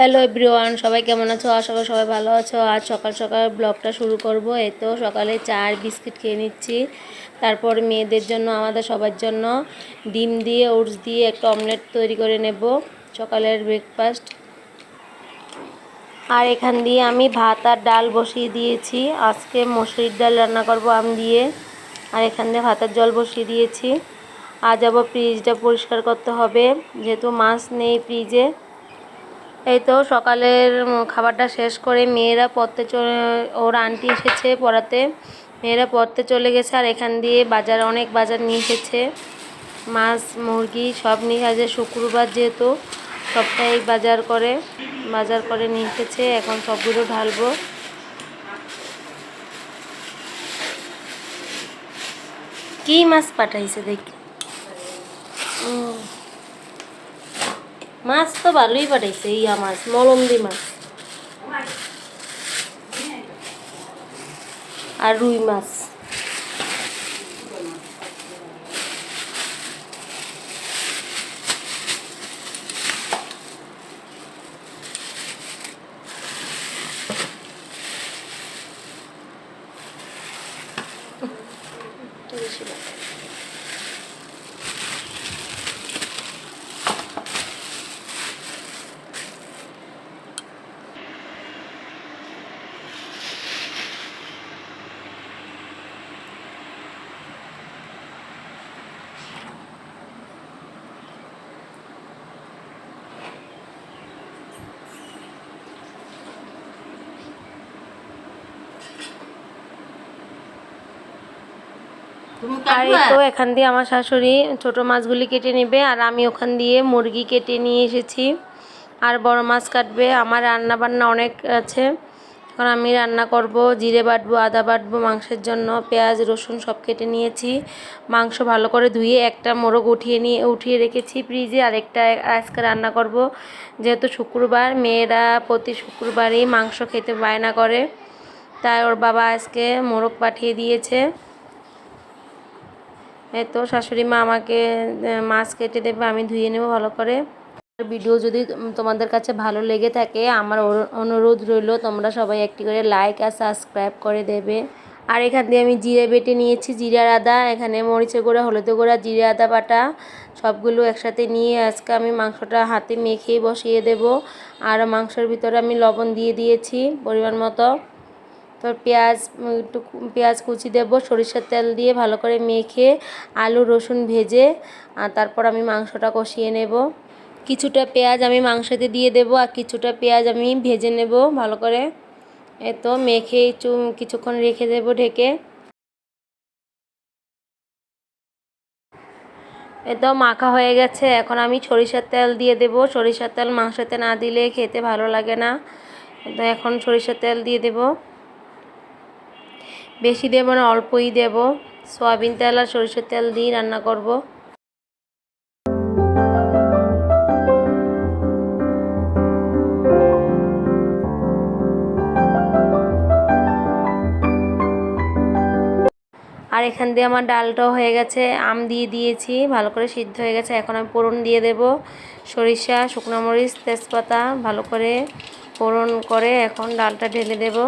Hello everyone সবাই কেমন আছো? আশা করি সবাই ভালো আছো। আজ সকাল সকাল ব্লগটা শুরু করব। এই তো সকালে চা আর বিস্কিট খেয়ে নিচ্ছি। তারপর মেয়েদের জন্য, আমাদের সবার জন্য ডিম দিয়ে, ওটস দিয়ে একটা অমলেট তৈরি করে নেব। সকালের ব্রেকফাস্ট আর এখান দিয়ে আমি ভাত আর ডাল বসিয়ে দিয়েছি। আজকে মসুরির ডাল রান্না করব আম দিয়ে। আর এখান দিয়ে ভাতের জল বসিয়ে দিয়েছি। আজ আবার ফ্রিজটা পরিষ্কার করতে হবে। যেহেতু মাছ নেই ফ্রিজে এই তো সকালের খাবারটা শেষ করে মেয়েরা পড়তে চলে, ওর আন্টি এসেছে পড়াতে। মেয়েরা পড়তে চলে গেছে আর এখান দিয়ে বাজার, অনেক বাজার নিয়ে এসেছে। মাছ, মুরগি সব নিয়ে আছে শুক্রবার যেহেতু সপ্তাহে বাজার করে বাজার করে নিয়ে এসেছে। এখন সবগুলো ঢালবো। কি মাছ পাঠাইছে দেখি? মাছ তো ভালোই পাঠাইছে ইয়া মাছ মলন্দি মাছ। আর রুই মাছ। একটু বেশি আর তো এখান দিয়ে আমার শাশুড়ি ছোট মাছগুলি কেটে নেবে, আর আমি ওখান দিয়ে মুরগি কেটে নিয়ে এসেছি। আর বড় মাছ কাটবে, আমার রান্না বান্না অনেক আছে। এখন আমি রান্না করব, জিরে বাটবো, আদা বাটবো, মাংসের জন্য পেঁয়াজ, রসুন সব কেটে নিয়েছি। মাংস ভালো করে ধুয়ে একটা মোরগ উঠিয়ে নিয়ে, উঠিয়ে রেখেছি ফ্রিজে, আর একটা আজকে রান্না করব। যেহেতু শুক্রবার, মেয়েরা প্রতি শুক্রবারই মাংস খেতে বায়না করে, তাই ওর বাবা আজকে মোরগ পাঠিয়ে দিয়েছে। তো শাশুড়ি মা আমাকে মাছ কেটে দেবে, আমি ধুয়ে নেব ভালো করে। ভিডিও যদি তোমাদের কাছে ভালো লেগে থাকে, আমার অনু- অনুরোধ রইল তোমরা সবাই একটি করে লাইক আর সাবস্ক্রাইব করে দেবে। আর এখান দিয়ে আমি জিরে বেটে নিয়েছি, জিরার আদা, এখানে মরিচের গুঁড়া, হলুদের গুঁড়া, জিরে আদা বাটা, সবগুলো একসাথে নিয়ে আজকে আমি মাংসটা হাতে মেখে বসিয়ে দেব। আর মাংসের ভিতরে আমি লবণ দিয়ে দিয়েছি, পরিমাণ মতো। তো পেঁয়াজ একটু পেঁয়াজ কুচি দেবো, সরিষার তেল দিয়ে ভালো করে মেখে আলু, রসুন ভেজে, আর তারপর আমি মাংসটা কষিয়ে নেব। কিছুটা পেঁয়াজ আমি মাংসতে দিয়ে দেবো, আর কিছুটা পেঁয়াজ আমি ভেজে নেব ভালো করে। এ তো মেখে একটু কিছুক্ষণ রেখে দেব ঢেকে। এ তো মাখা হয়ে গেছে, এখন আমি সরিষার তেল দিয়ে দেব। সরিষার তেল মাংসতে না দিলে খেতে ভালো লাগে না। তো এখন সরিষার তেল দিয়ে দেবো। বেশি দেব না, অল্পই দেব। সয়াবিন তেল আর সরিষার তেল দিয়ে রান্না করব। আর এখান দিয়ে আমার ডালটাও হয়ে গেছে, আম দিয়ে দিয়েছি, ভালো করে সিদ্ধ হয়ে গেছে। এখন আমি ফোড়ন দিয়ে দেব। সরিষা, শুকনো মরিচ, তেজপাতা, ভালো করে ফোড়ন করে এখন ডালটা ঢেলে দেবো।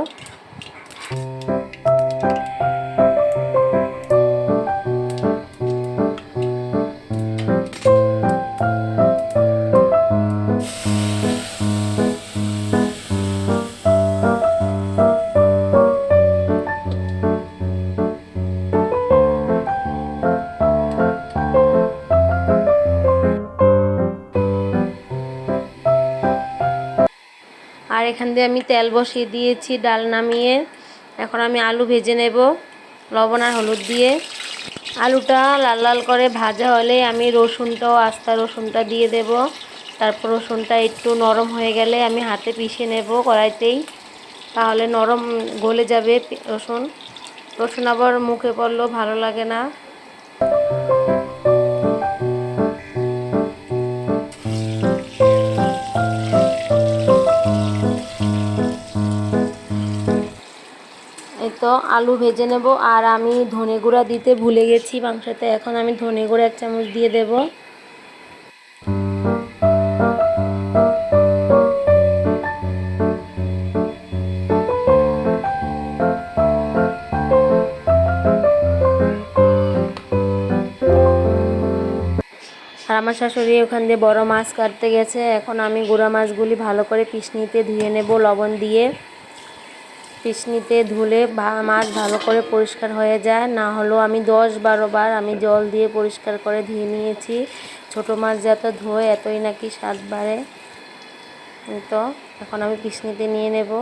আর এখান দিয়ে আমি তেল বসিয়ে দিয়েছি ডাল নামিয়ে। এখন আমি আলু ভেজে নেব, লবণ আর হলুদ দিয়ে। আলুটা লাল লাল করে ভাজা হলে আমি রসুনটাও, আস্তা রসুনটা দিয়ে দেব। তারপর রসুনটা একটু নরম হয়ে গেলে আমি হাতে পিষে নেব কড়াইতেই। তাহলে নরম গলে যাবে রসুন। রসুন আবার মুখে পড়লেও ভালো লাগে না। তো আলু ভেজে নেব আর আমি ধনে গুঁড়া দিতে ভুলে গেছি মাংসতে। এখন আমি ধনে গুঁড়া এক চামচ দিয়ে দেব। আর আমার শাশুড়ি ওখান দিয়ে বড় মাছ কাটতে গেছে। এখন আমি গুঁড়া মাছগুলি ভালো করে পিসনিতে ধুয়ে নেব লবণ দিয়ে। পিসনিতে ধুলে মাছ ভালো করে পরিষ্কার হয়ে যায়। না হলেও আমি দশ বারো বার আমি জল দিয়ে পরিষ্কার করে ধুয়ে নিয়েছি। ছোট মাছ যত ধোয় এতই নাকি স্বাদ বাড়ে। তো, এখন আমি পিসনিতে নিয়ে নেব।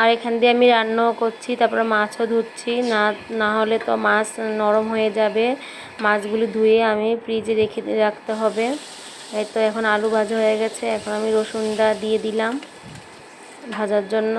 আর এখান দিয়ে আমি রান্নাও করছি, তারপরে মাছও ধুচ্ছি। না না হলে তো মাছ নরম হয়ে যাবে। মাছগুলি ধুয়ে আমি ফ্রিজে রেখে রাখতে হবে। এই তো এখন আলু ভাজা হয়ে গেছে। এখন আমি রসুনটা দিয়ে দিলাম ভাজার জন্য।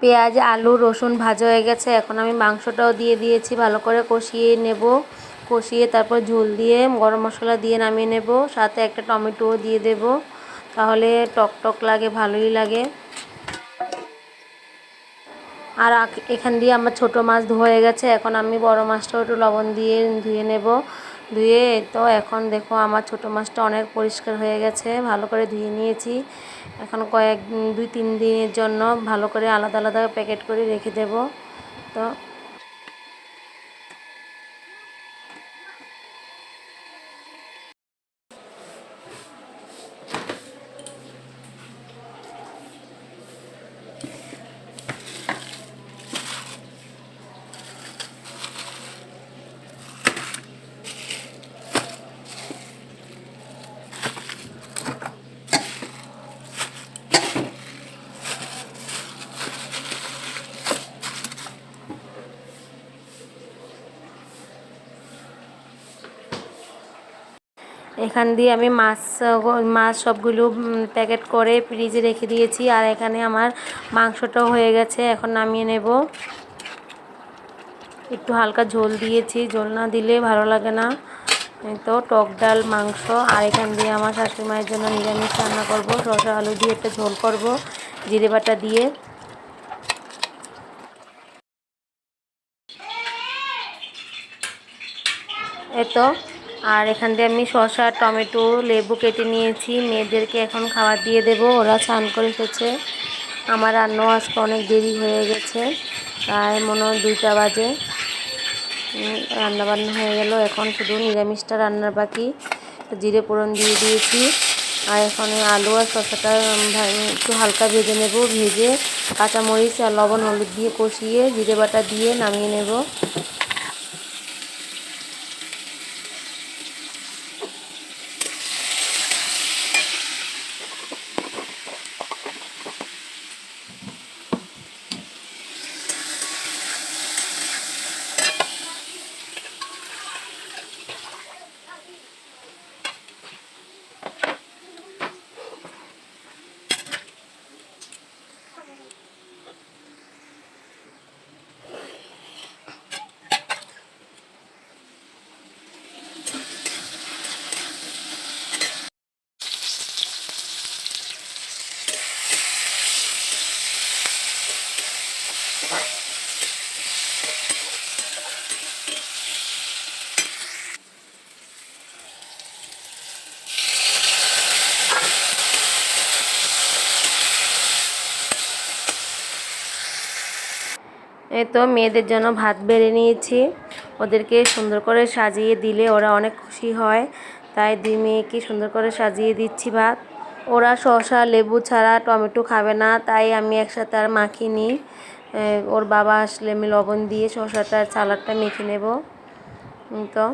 পেঁয়াজ, আলু, রসুন ভাজা হয়ে গেছে। এখন আমি মাংসটাও দিয়ে দিয়েছি, ভালো করে কষিয়ে নেব। কষিয়ে তারপর ঝোল দিয়ে গরম মশলা দিয়ে নামিয়ে নেব। সাথে একটা টমেটোও দিয়ে দেব। তাহলে টক টক লাগে, ভালোই লাগে। আর এখান দিয়ে আমার ছোট মাছ ধোয়া হয়ে গেছে। এখন আমি বড় মাছটাও একটু লবণ দিয়ে ধুয়ে নেব। ধুয়ে, তো এখন দেখো আমার ছোট মাছটা অনেক পরিষ্কার হয়ে গেছে, ভালো করে ধুয়ে নিয়েছি। এখন কয়েক দুই, তিন দিনের জন্য ভালো করে আলাদা আলাদা প্যাকেট করে রেখে দেব। তো এখান দিয়ে আমি মাছ মাছ সবগুলো প্যাকেট করে ফ্রিজে রেখে দিয়েছি। আর এখানে আমার মাংসটাও হয়ে গেছে, এখন নামিয়ে নেব। একটু হালকা ঝোল দিয়েছি, ঝোল না দিলে ভালো লাগে না। তো, টক ডাল, মাংস, আর এখান দিয়ে আমার শাশুড়ি মায়ের জন্য নিরামিষ রান্না করব। শসা, আলু দিয়ে একটা ঝোল করব, জিরে বাটা দিয়ে। এই তো আর এখান দিয়ে আমি শসা টমেটো লেবু কেটে নিয়েছি। মেয়েদেরকে এখন খাবার দিয়ে দেব। ওরা স্নান করে এসেছে। আমার রান্নাও আজকে অনেক দেরি হয়ে গেছে। প্রায় মনে হয় দুইটা বাজে। উম, রান্না বান্না হয়ে গেল। এখন শুধু নিরামিষটা রান্নার বাকি। জিরে ফোড়ন দিয়ে দিয়েছি। আর এখানে আলু আর শসাটা একটু হালকা ভেজে নেব। ভেজে কাঁচামরিচ আর লবণ হলুদ দিয়ে কষিয়ে জিরে বাটা দিয়ে নামিয়ে নেব। তো মেয়েদের জন্য ভাত বেড়ে নিয়েছি। ওদেরকে সুন্দর করে সাজিয়ে দিলে ওরা অনেক খুশি হয়। তাই দুই মেয়েকে সুন্দর করে সাজিয়ে দিচ্ছি ভাত। ওরা শসা, লেবু ছাড়া টমেটো খাবে না, তাই আমি একসাথে আর মাখিয়ে নিই। ওর বাবা আসলে আমি লবণ দিয়ে শসাটার সালাডটা মেখে নেব। তো।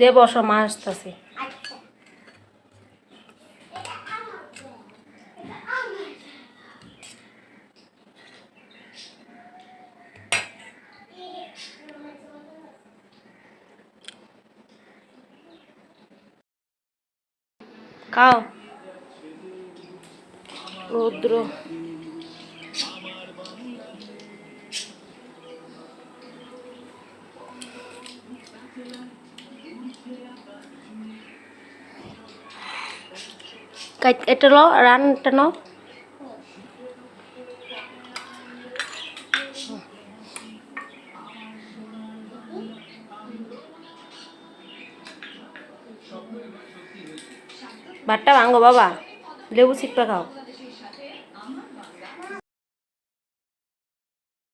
দে বসো মা আসতেছে। খাও রৌদ্র এটা লো রানটা নাও। ভাতটা ভাঙো বাবা লেবু চিপা খাও।